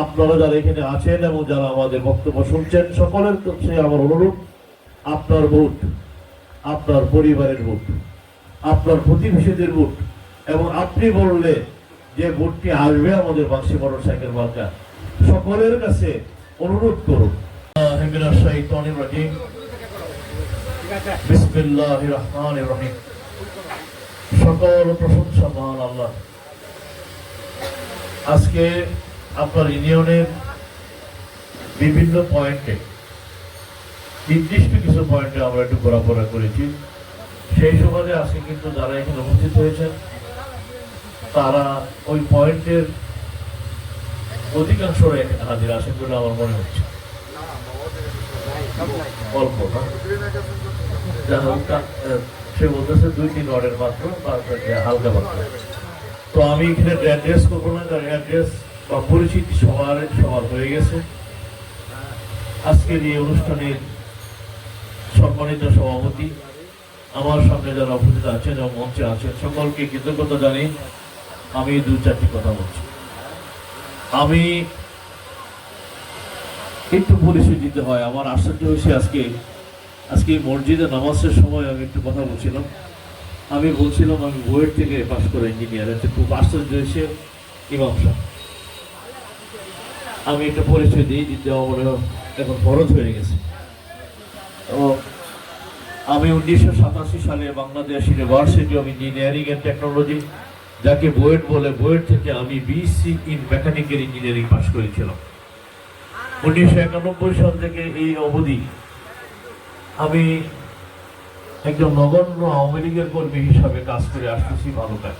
আপনারা যারা এখানে আছেন এবং যারা আমাদের বক্তব্য শুনছেন, সকলের কাছে আমার অনুরোধ, আপনার ভোট, আপনার পরিবারের ভোট, আপনার প্রতিবেশীদের ভোট, এবং আপনি বললে যে ভোটটি আসবে আমাদের বাক্সি মোটর সাইকেল মার্কা, সকলের কাছে অনুরোধ করুন। সকল প্রশংসা মহান আল্লাহ। আজকে আপনার ইউনিয়নের বিভিন্ন পয়েন্টে, নির্দিষ্ট কিছু পয়েন্টে আমরা একটু ঘোরাফেরা করেছি। সেই সুবাদে আজকে কিন্তু যারা এখানে উপস্থিত হয়েছেন, তারা ওই পয়েন্টের অধিকাংশ এখানে হাজির আছেন বলে আমার মনে হচ্ছে। অল্প যা সে বলতেছে দুই, তিন ওয়ার্ডের মাত্র হালকা মাত্র। তো আমি এখানে অ্যাড্রেস করব না অ্যাড্রেস বা পরিচিতি সবার সবার হয়ে গেছে। আজকের এই অনুষ্ঠানের সম্মানিত সভাপতি, আমার সামনে যারা উপস্থিত আছেন এবং মঞ্চে আছেন, সকলকে কৃতজ্ঞতা জানি আমি দু চারটি কথা বলছি। আমি একটু পরিচয় দিতে হয়, আমার আশ্চর্য হয়েছে আজকে আজকে মসজিদে নামাজের সময় আমি একটু কথা বলছিলাম। আমি বলছিলাম আমি বুয়েট থেকে পাশ করে ইঞ্জিনিয়ার, এতে খুব আশ্চর্য হয়েছে ইমাম সাহেব। আমি একটা পরিচয় দিই, দিতে আমার এখন ফরজ হয়ে গেছে। তো আমি উনিশশো সাতাশি সালে Bangladesh university of engineering and technology যাকে বুয়েট বলে বুয়েট থেকে আমি বিসি ইন মেকানিক্যাল ইঞ্জিনিয়ারিং পাশ করেছিলাম। উনিশশো একানব্বই সাল থেকে এই অবধি আমি একজন নগণ্য আওয়ামী লীগের কর্মী হিসাবে কাজ করে আসতেছি ভালো কাজ।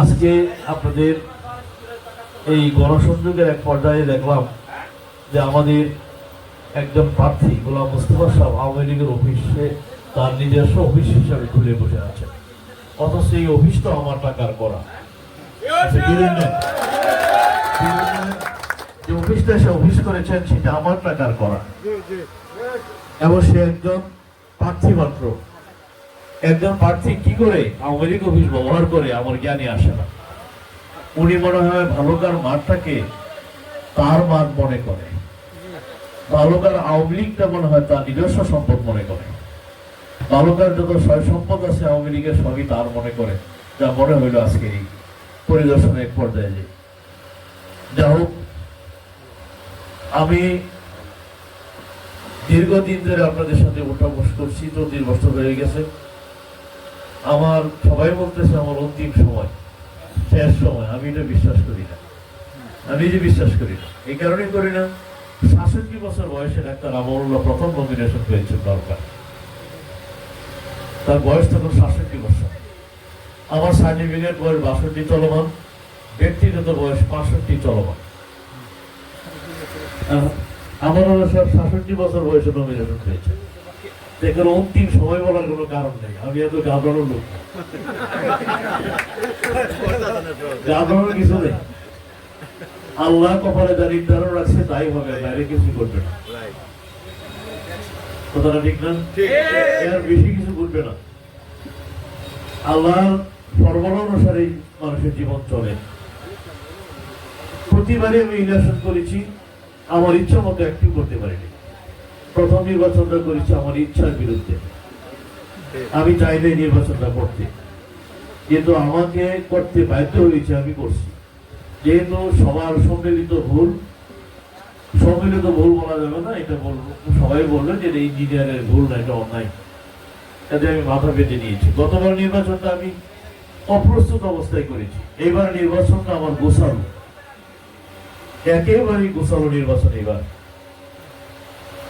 আজকে আপনাদের এই গণসংযোগের এক পর্যায়ে দেখলাম যে আমাদের একজন প্রার্থী, গোলাম মুস্তফা সাহেব, আওয়ামী লীগের অফিসে তার নিজস্ব অফিস হিসাবে খুলে বসে আছেন অথচ এই অফিসটা আমার টাকার করা আচ্ছা? যে অফিসটা সে অফিস করেছেন, সেটা আমার টাকার করা এবং সে একজন প্রার্থী মাত্র। একজন প্রার্থী কি করে আওয়ামী লীগ অফিস ব্যবহার করে, আমার জ্ঞানে আসে না। উনি মনে হয় ভালোকার মাঠটাকে তার মাঠ মনে করে। বালুকার আওয়ামী লীগটা মনে হয় তার নিজস্ব সম্পদ মনে করে। বালুকার যত সয় সম্পদ আছে আওয়ামী লীগের সবই তার মনে করে। যা মনে হইল আজকে এই পরিদর্শনের পর্যায়ে যে। যা হোক, আমি দীর্ঘদিন ধরে আপনাদের সাথে ওঠা বস করছি, তো বছর হয়ে গেছে। আমার সবাই বলতেছে আমার অন্তিম সময়। শেষ সময়, আমি এটা বিশ্বাস করি না। আমি যে বিশ্বাস করি না। এই কারণে করি না, সাতষট্টি বছর বয়সে ডাক্তার আমরুল্লাহ প্রথম নমিনেশন পেয়েছেন দরকার। তার বয়স তখন সাতষট্টি বছর। আমার সার্টিফিকেট বয়স বাষট্টি চলমান, ব্যক্তিগত বয়স পাঁষট্টি চলমান। আমরুল্লাহ সাহেব সাতষট্টি বছর বয়সে নমিনেশন পেয়েছে দেখেন অন্তিম সময় বলার কোনো কারণ নেই। আমি এত ঘাবড়ানোর লোক। ঘাবড়ানোর কিছু নেই। আল্লাহ কপালে যা নির্ধারণ রাখছে তাই হবে বাইরে কিছু করবে না। কথাটা ঠিক না? এর বেশি কিছু করবে না। আল্লাহর ফর্মুলা অনুসারেই মানুষের জীবন চলে। প্রতিবারে আমি ইলেকশন করেছি আমার ইচ্ছা মতো একটু করতে পারিনি। প্রথম নির্বাচনটা করেছি আমার ইচ্ছার বিরুদ্ধে। আমি চাইলে নির্বাচনটা করতে। কিন্তু আমাকে করতে বাধ্য হয়েছে, আমি করছি। যেহেতু সবার সম্মিলিত ভুল সম্মিলিত ভুল বলা যাবে না, এটা বলব। সবাই বলল যে এটা ইঞ্জিনিয়ারের ভুল না, এটা অন্যায়। এতে আমি মাথা পেতে নিয়েছি। গতবার নির্বাচনটা আমি অপ্রস্তুত অবস্থায় করেছি। এবার নির্বাচনটা আমার গোছালো। একেবারেই গোছালো নির্বাচন এবার।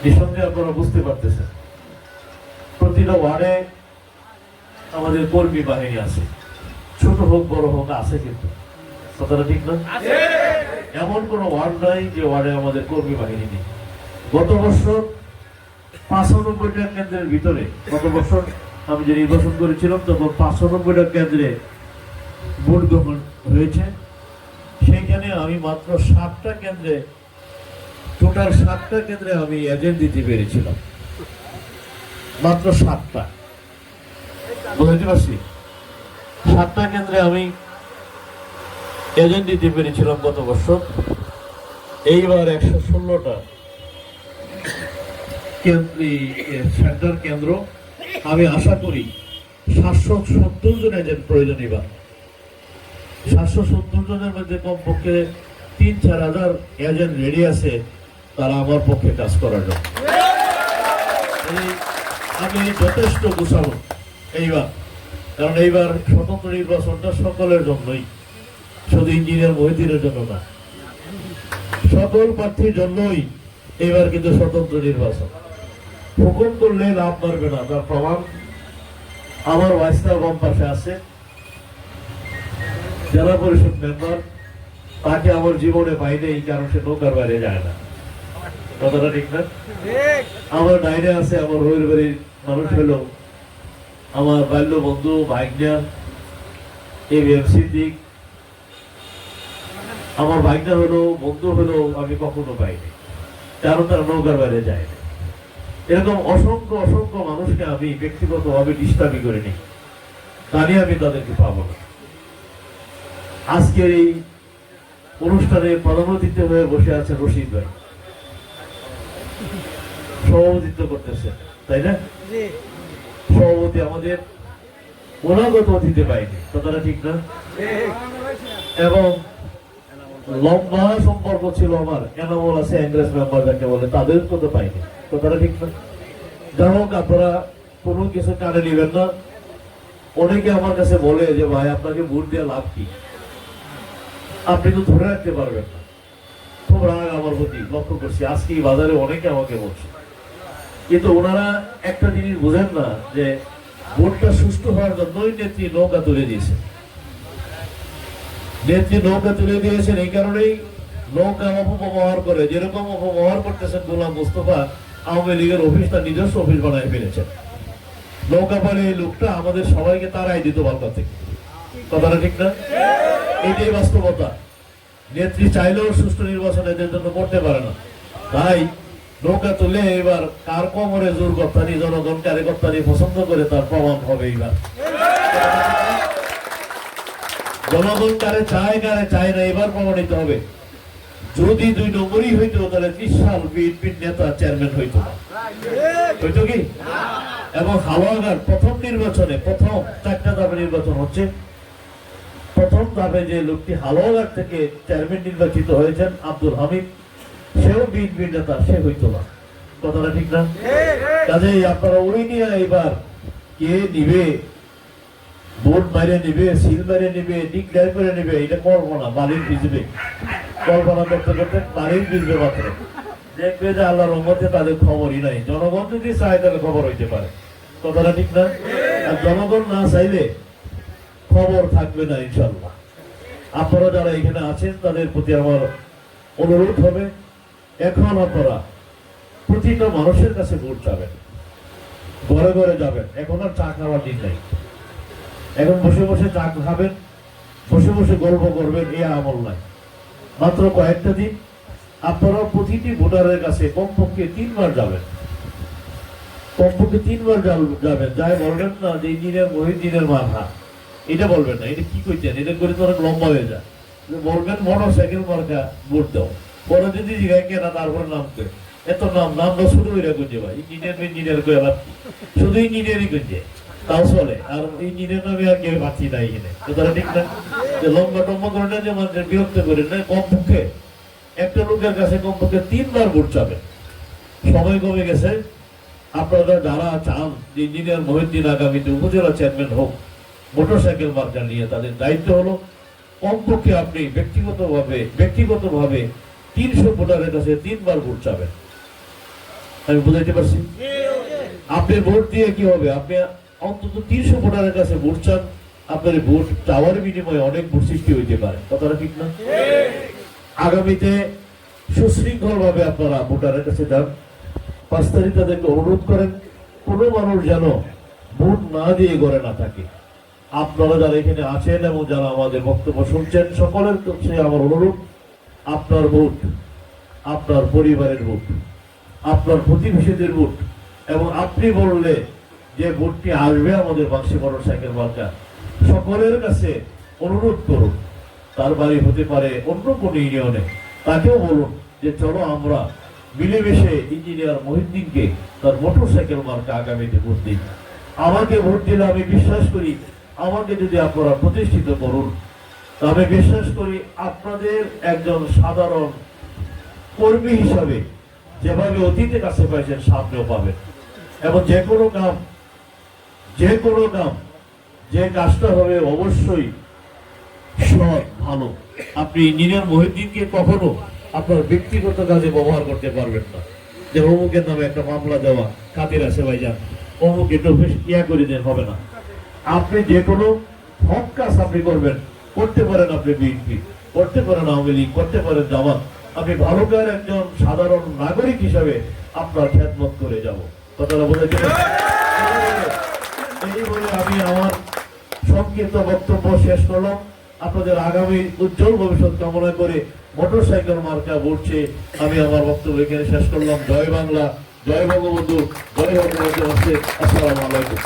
নিঃসন্দেহে আপনারা বুঝতে পারতেছেন। প্রতিটা ওয়ার্ডে আমাদের কর্মী বাহিনী আছে। ছোট হোক বড় হোক আছে কিন্তু। কথাটা ঠিক না? এমন কোন ওয়ার্ড নাই যে ওয়ার্ডে আমাদের কর্মী বাহিনী নেই। গত বছর পাঁচানব্বইটা কেন্দ্রের ভিতরে গত বছর আমি যে নির্বাচন করেছিলাম তখন পাঁচানব্বইটা কেন্দ্রে ভোট গ্রহণ হয়েছে। সেইখানে আমি মাত্র সাতটা কেন্দ্রে টোটাল সাতটা কেন্দ্রে আমি এজেন্ট দিতে পেরেছিলাম। মাত্র সাতটা। বুঝতে পারছি? সাতটা কেন্দ্রে আমি এজেন্ট দিতে পেরেছিলাম গত বছর। এইবার একশো ষোলোটা সেন্টার কেন্দ্র। আমি আশা করি সাতশো সত্তর জন এজেন্ট প্রয়োজন এবার। সাতশো সত্তর জনের মধ্যে কমপক্ষে তিন চার হাজার এজেন্ট রেডি আছে। তারা আমার পক্ষে কাজ জন্য আমি যথেষ্ট গুছাবো এইবার। কারণ এইবার স্বতন্ত্র নির্বাচনটা সকলের জন্যই, শুধু ইঞ্জিনিয়ার মহিদিনের জন্য না। সকল প্রার্থীর জন্যই এবার কিন্তু স্বতন্ত্র নির্বাচন। হুকুম করলে লাভ পারবে না, তার প্রমাণ আমার ওয়াইস্তার বাম পাশে আছে। জেলা পরিষদ মেম্বার তাকে আমার জীবনে পাইনি এই কারণ সে নৌকার বাইরে যায় না। কথাটা ঠিক না? আমার ডাইনে আছে, আমার রোয়ের বাড়ির মানুষ হলো আমার বাল্য বন্ধু এবিএমসি দিক আমার ভাইগনা হলো, বন্ধু হলো, আমি কখনো পাইনি। কারণ তারা নৌকার বাইরে যায়নি এরকম অসংখ্য অসংখ্য মানুষকে আমি ব্যক্তিগতভাবে ডিস্টার্বই করিনি তা নিয়ে আমি তাদেরকে পাবো না। আজকের এই অনুষ্ঠানে প্রধান হয়ে বসে আছে রশিদ ভাই। সভাপতিত্ব করতেছে তাই না? সভাপতি আমাদের ওনাগত দিতে পাইনি কথাটা ঠিক না? এবং লম্বা সম্পর্ক ছিল আমার এনামল আছে ইংরেজ মেম্বার যাকে বলে তাদের তো পাইনি কথাটা ঠিক না? যাই হোক আপনারা কোনো কিছু কানে নেবেন না। অনেকে আমার কাছে বলে যে ভাই আপনাকে ভোট দেওয়া লাভ কি? আপনি তো ধরে রাখতে পারবেন না। খুব রাগ আমার প্রতি লক্ষ্য করছি আজকে এই বাজারে অনেকে আমাকে বলছে। কিন্তু ওনারা একটা জিনিস বোঝেন না যে ভোটটা সুষ্ঠু হওয়ার জন্যই নেত্রী নৌকা তুলে দিয়েছে। নেত্রী নৌকা তুলে দিয়েছেন এই কারণেই নৌকা অপব্যবহার করে, যেরকম অপব্যবহার করতেছেন গোলাম মুস্তফা, আওয়ামী লীগের অফিস তার নিজস্ব অফিস বানায় ফেলেছেন। নৌকা বলে এই লোকটা আমাদের সবাইকে তারাই দিত বালকা থেকে। কথাটা ঠিক না? এটাই বাস্তবতা। নেত্রী চাইলেও সুষ্ঠু নির্বাচন এদের জন্য করতে পারে না। তাই নৌকা তুলে এবার কার কোমরে জোর কর্তানি জনগণ কারে পছন্দ করে, তার প্রমাণ হবে এইবার। জনগণ কারে চায় কারে চায় না, এবার প্রমাণিত হবে। যদি দুই নম্বরই হইতো, তাহলে সাল বিএনপির নেতা চেয়ারম্যান হইতো হইতো কি? এবং হাওয়াগার প্রথম নির্বাচনে, প্রথম চারটা ধাপে নির্বাচন হচ্ছে। প্রথম ধাপে যে লোকটি হালুয়াঘাট থেকে চেয়ারম্যান নির্বাচিত হয়েছেন, আব্দুল হামিদ। সেও বিএনপির নেতা সে হইতো না। কথাটা ঠিক না? কাজেই আপনারা ওই নিয়ে এবার কে নিবে? ভোট মারে নিবে সিল মারে নিবে ডিক্লেয়ার করে নিবে এটা করব না বালির ভিজবে কল্পনা করতে করতে বালির ভিজবে মাত্র। দেখবে যে আল্লাহর রহমতে তাদের খবরই নাই। জনগণ যদি চায় তাহলে খবর হইতে পারে। কথাটা ঠিক না? আর জনগণ না চাইলে খবর থাকবে না ইনশাল্লাহ আপনারা যারা এখানে আছেন তাদের প্রতি আমার অনুরোধ হবে। এখন আপনারা প্রতিটা মানুষের কাছে ভোট যাবেন ঘরে ঘরে যাবেন। এখন আর চা খাওয়ার দিন নাই। এখন বসে বসে চা খাবেন, বসে বসে গল্প করবেন, এ আমল নাই। মাত্র কয়েকটা দিন আপনারা প্রতিটি ভোটারের কাছে কমপক্ষে তিনবার যাবেন। কমপক্ষে তিনবার যাবেন। যাই বলবেন না যে ইঞ্জিনিয়ার মহিদিনের মাথা। এটা বলবেন না। এটা কি করছেন এটা করে তো অনেক লম্বা হয়ে যায়। বলবেন মোটর সাইকেল মার্কা ভোট দাও। পরে যদি জিজ্ঞাসা কেনা তারপরে নাম কে এত নাম নামটা শুরু হয়ে গুঞ্জে ভাই। ইঞ্জিনিয়ার ইঞ্জিনিয়ার শুধু গুঞ্জে। তাও চলে। আর ইঞ্জিনিয়ার নামে আর কেউ না এখানে তারা ঠিক না? যে লম্বা টম্বা করে না যে মানুষের বিরক্ত করে না কমপক্ষে। একটা লোকের কাছে কমপক্ষে তিনবার ভোট চাবে। সময় কমে গেছে। আপনারা যারা চান ইঞ্জিনিয়ার মহিউদ্দিন আগামীতে উপজেলা চেয়ারম্যান হোক, মোটরসাইকেল মার্কা নিয়ে তাদের দায়িত্ব হলো, কমপক্ষে আপনি ব্যক্তিগতভাবে ব্যক্তিগতভাবে তিনশো ভোটারের কাছে তিনবার ভোট চাবেন। আমি বুঝাইতে পারছি? আপনি ভোট দিয়ে কি হবে? আপনি অন্তত তিনশো ভোটারের কাছে ভোট চান, আপনার ভোট চাওয়ার বিনিময়ে অনেক ভোট সৃষ্টি হইতে পারে। কথাটা ঠিক না? আগামীতে সুশৃঙ্খল ভাবে আপনারা ভোটারের কাছে যান। পাঁচ তারিখ তাদেরকে অনুরোধ করেন, কোনো মানুষ যেন ভোট না দিয়ে ঘরে না থাকে। আপনারা যারা এখানে আছেন এবং যারা আমাদের বক্তব্য শুনছেন, সকলের কাছে আমার অনুরোধ আপনার ভোট, আপনার পরিবারের ভোট, আপনার প্রতিবেশীদের ভোট, এবং আপনি বললে যে ভোটটি আসবে আমাদের বাক্সি মোটর সাইকেল মার্কা। সকলের কাছে অনুরোধ করুন, তার বাড়ি হতে পারে অন্য কোনো ইউনিয়নে। তাকেও বলুন যে চলো আমরা মিলেমিশে ইঞ্জিনিয়ার মহিউদ্দিনকে তার মোটরসাইকেল মার্কা আগামীতে ভোট দিই। আমাকে ভোট দিলে আমি বিশ্বাস করি, আমাকে যদি আপনারা প্রতিষ্ঠিত করুন তা আমি বিশ্বাস করি আপনাদের একজন সাধারণ কর্মী হিসাবে যেভাবে অতীতে কাছে পাইছেন সামনেও পাবেন। এবং যে কোনো কাম, যে কোনো কাম, যে কাজটা হবে অবশ্যই সৎ, ভালো। আপনি ইঞ্জিনিয়ার মহিউদ্দিনকে কখনো আপনার ব্যক্তিগত কাজে ব্যবহার করতে পারবেন না। যে অমুকের নামে একটা মামলা দেওয়া কাদের আছে ভাইজান অমুক একটু বেশ ইয়া করে দেন, হবে না। আপনি যে কোনো হক কাজ আপনি করবেন। করতে পারেন আপনি বিএনপি, করতে পারেন আওয়ামী লীগ, করতে পারেন জামাত। আপনি ভারতের একজন সাধারণ নাগরিক হিসাবে আপনার খ্যাতমত করে যাব। কথাটা এই বলে আমি আমার সংক্ষিপ্ত বক্তব্য শেষ করলাম। আপনাদের আগামী উজ্জ্বল ভবিষ্যৎ কামনা করে মোটরসাইকেল মার্কা বলছে। আমি আমার বক্তব্য এখানে শেষ করলাম। জয় বাংলা, জয় বঙ্গবন্ধু জয় বঙ্গবন্ধু আসসালামু আলাইকুম।